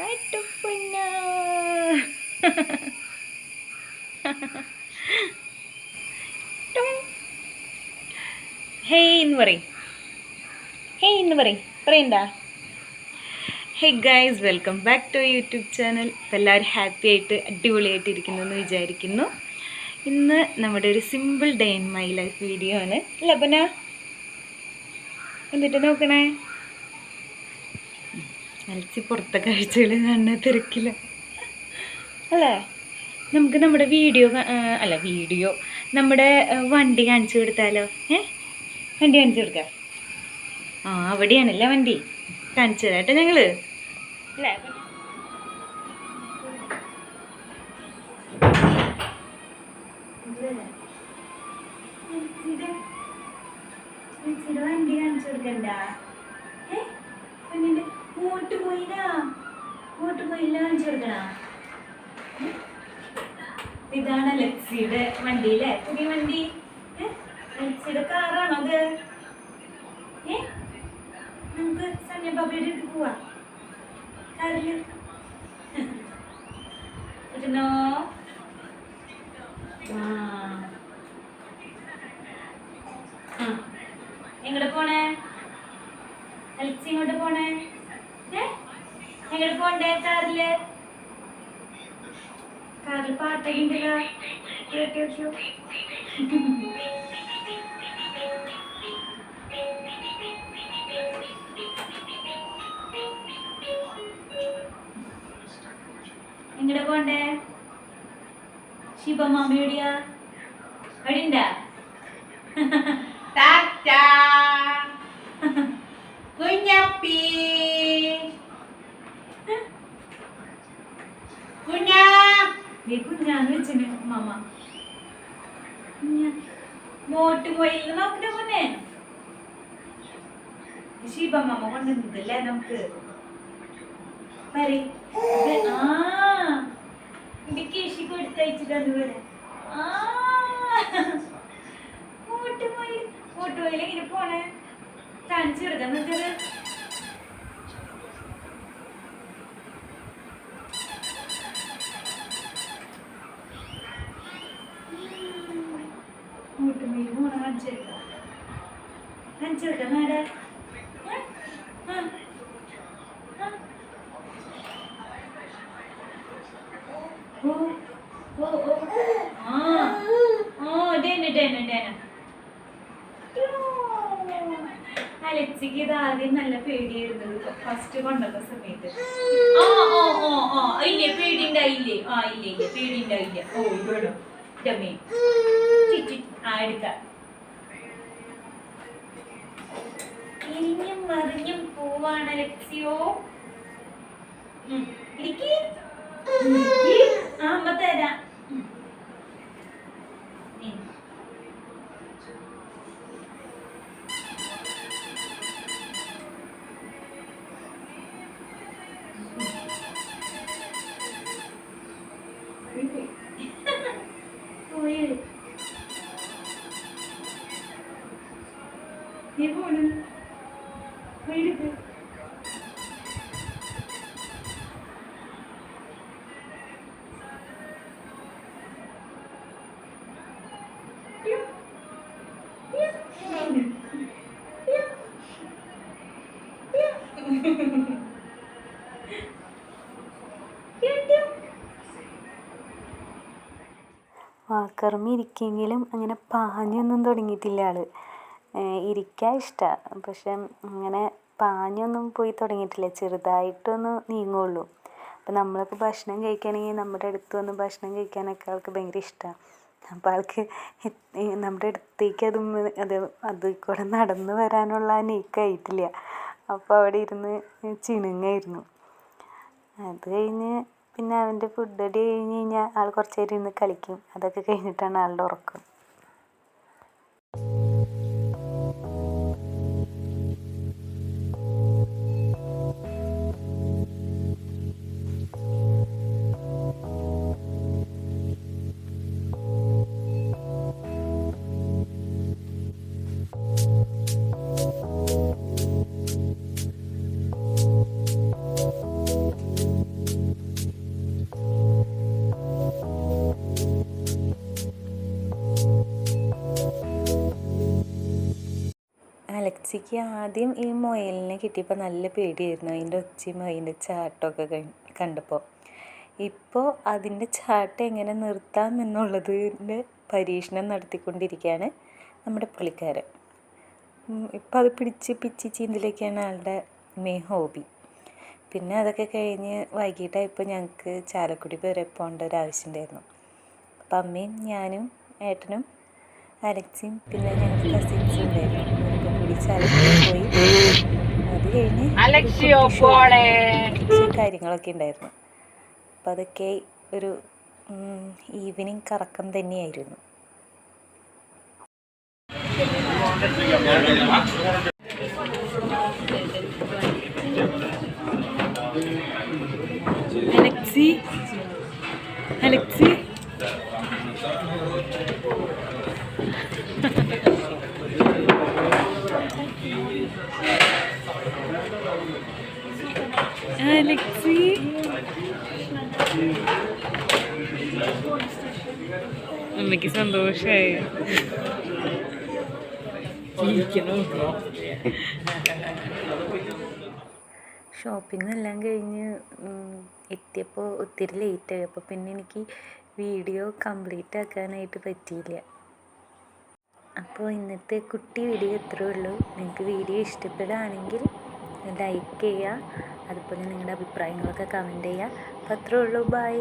കട്ടുപ്പുന്ന hey എന്ന് പറയും. Hey എന്ന് പറയും. പറയണ്ടാ. Hey guys welcome back to YouTube channel. ഇപ്പം എല്ലാവരും ഹാപ്പി ആയിട്ട് അടിപൊളിയായിട്ട് ഇരിക്കുന്നു എന്ന് വിചാരിക്കുന്നു. ഇന്ന് നമ്മുടെ ഒരു simple day in my life video ആണ്. ലബന എന്നിട്ട് നോക്കണേ? അലച്ചി പുറത്തെ കാഴ്ചകൾ കാണുന്ന തിരക്കില്ല അല്ലേ? നമുക്ക് നമ്മുടെ വീഡിയോ അല്ല വീഡിയോ. നമ്മുടെ വണ്ടി കാണിച്ചു കൊടുത്താലോ? ഏ? വണ്ടി കാണിച്ചു കൊടുക്കാം? ആ അവിടെയാണല്ലേ വണ്ടി? കാണിച്ചു തരാട്ടെ ഞങ്ങൾ. അല്ലേ? വണ്ടി കാണിച്ചു കൊടുക്കണ്ട? ഇതാണ് ലക്സിയുടെ വണ്ടി വണ്ടിയിലെ. പുതിയ വണ്ടി? ലക്സിയുടെ കാറാണോ അത്? നമുക്ക് സന്യ ബാബയുടെ പോവാ. കാറിൽ ആ. എങ്ങോട്ട് പോണേ അലക്സി ഇങ്ങോട്ട് പോണേ ഏ എങ്ങോട്ട് പോണ്ടേ കാറിൽ? കാറിൽ പാട്ടൊക്കെ ഉണ്ടല്ലോ കേട്ടോ കേട്ടോ എങ്ങടെ എവിടെയാ മോട്ട് പോയി നോക്കട്ടെ പൊന്നെ. ശിവമാമ കൊണ്ടുവന്നതല്ലേ നമുക്ക്? ഇങ്ങനെ പോണേ? കാണിച്ചു കൊടുക്കാം എന്നിട്ടത് മോട്ട് പോയി പോണ കാണിച്ചു കൊടുക്കാം കാണിച്ചു കൊടുക്കാം നാടെ അലക്സിക്ക് ഇത് ആദ്യം നല്ല പേടിയായിരുന്നു ഫസ്റ്റ് കൊണ്ടുള്ള സമയത്ത്. ആ ഓ ഓ ഓ ഇല്ലേ പേടി ഉണ്ടായില്ലേ ആ ഇല്ല ഇല്ല പേടി ഉണ്ടായില്ല ഓ ഇവിടെ. ഡമ്മി ആ എടുക്കാം. ഇരിഞ്ഞും മറിഞ്ഞും പോവാണ് ലക്ഷ്യോ. you. ഇരിക്ക്. നീ ഇരിക്കെങ്കിലും അങ്ങനെ പാഞ്ഞൊന്നും തുടങ്ങിയിട്ടില്ല ആൾ. ഇരിക്കാൻ ഇഷ്ടമാണ് പക്ഷേ അങ്ങനെ പാഞ്ഞൊന്നും പോയി തുടങ്ങിയിട്ടില്ല. ചെറുതായിട്ടൊന്ന് നീങ്ങുള്ളൂ. അപ്പം നമ്മളൊക്കെ ഭക്ഷണം കഴിക്കുകയാണെങ്കിൽ നമ്മുടെ അടുത്ത് വന്ന് ഭക്ഷണം കഴിക്കാനൊക്കെ ആൾക്ക് ഭയങ്കര ഇഷ്ടമാണ് അപ്പോൾ ആൾക്ക് നമ്മുടെ അടുത്തേക്ക് അത് അത് അത് കൂടെ നടന്നു വരാനുള്ള നീക്കായിട്ടില്ല അപ്പോൾ അവിടെ ഇരുന്ന് ചിണുങ്ങായിരുന്നു. അത് കഴിഞ്ഞ് പിന്നെ അവന്റെ ഫുഡ് അടി കഴിഞ്ഞ് കഴിഞ്ഞാൽ ആൾ കുറച്ച് നേരം ഇരുന്ന് കളിക്കും. അതൊക്കെ കഴിഞ്ഞിട്ടാണ് ആളുടെ ഉറക്കം. അലക്സിക്ക് ആദ്യം ഈ മുയലിനെ കിട്ടിയപ്പോൾ നല്ല പേടിയായിരുന്നു. അതിന്റെ ഒച്ചയും അതിന്റെ ചാട്ടമൊക്കെ കണ്ടപ്പോൾ. ഇപ്പോൾ അതിന്റെ ചാട്ടം എങ്ങനെ നിർത്താം എന്നുള്ളതിന്റെ പരീക്ഷണം നടത്തിക്കൊണ്ടിരിക്കുകയാണ് നമ്മുടെ പുള്ളിക്കാരൻ. ഇപ്പം അത് പിടിച്ച് പിച്ച് ചീന്തലൊക്കെയാണ് ആളുടെ മെയിൻ ഹോബി പിന്നെ അതൊക്കെ കഴിഞ്ഞ് വൈകിട്ടായപ്പോൾ ഞങ്ങൾക്ക് ചാലക്കുടി വരെ പോകേണ്ട ഒരു ആവശ്യമുണ്ടായിരുന്നു അപ്പം അമ്മയും ഞാനും ഏട്ടനും അലക്സിയും പിന്നെ ഞങ്ങൾക്ക് കസിൻസ് ഉണ്ടായിരുന്നു. അവരൊക്കെ പിടിച്ച് ചാലക്കുടി പോയി. അത് കഴിഞ്ഞ് അലക്സിയോ കാര്യങ്ങളൊക്കെ ഉണ്ടായിരുന്നു. അപ്പം അതൊക്കെ ഒരു ഈവനിങ് കറക്കം തന്നെയായിരുന്നു. അലക്സി അമ്മയ്ക്ക് സന്തോഷായി. ഷോപ്പിംഗ് എല്ലാം കഴിഞ്ഞ് എത്തിയപ്പോൾ ഒത്തിരി ലേറ്റായി അപ്പോൾ പിന്നെ എനിക്ക് വീഡിയോ കംപ്ലീറ്റ് ആക്കാനായിട്ട് പറ്റിയില്ല. അപ്പോൾ ഇന്നത്തെ കുട്ടി വീഡിയോ ഇത്രേ ഉള്ളൂ. നിങ്ങൾക്ക് വീഡിയോ ഇഷ്ടപ്പെടുകയാണെങ്കിൽ ലൈക്ക് ചെയ്യുക. അതുപോലെ നിങ്ങളുടെ അഭിപ്രായങ്ങളൊക്കെ കമന്റ് ചെയ്യുക. അപ്പോൾ അത്രേ ഉള്ളൂ. ബൈ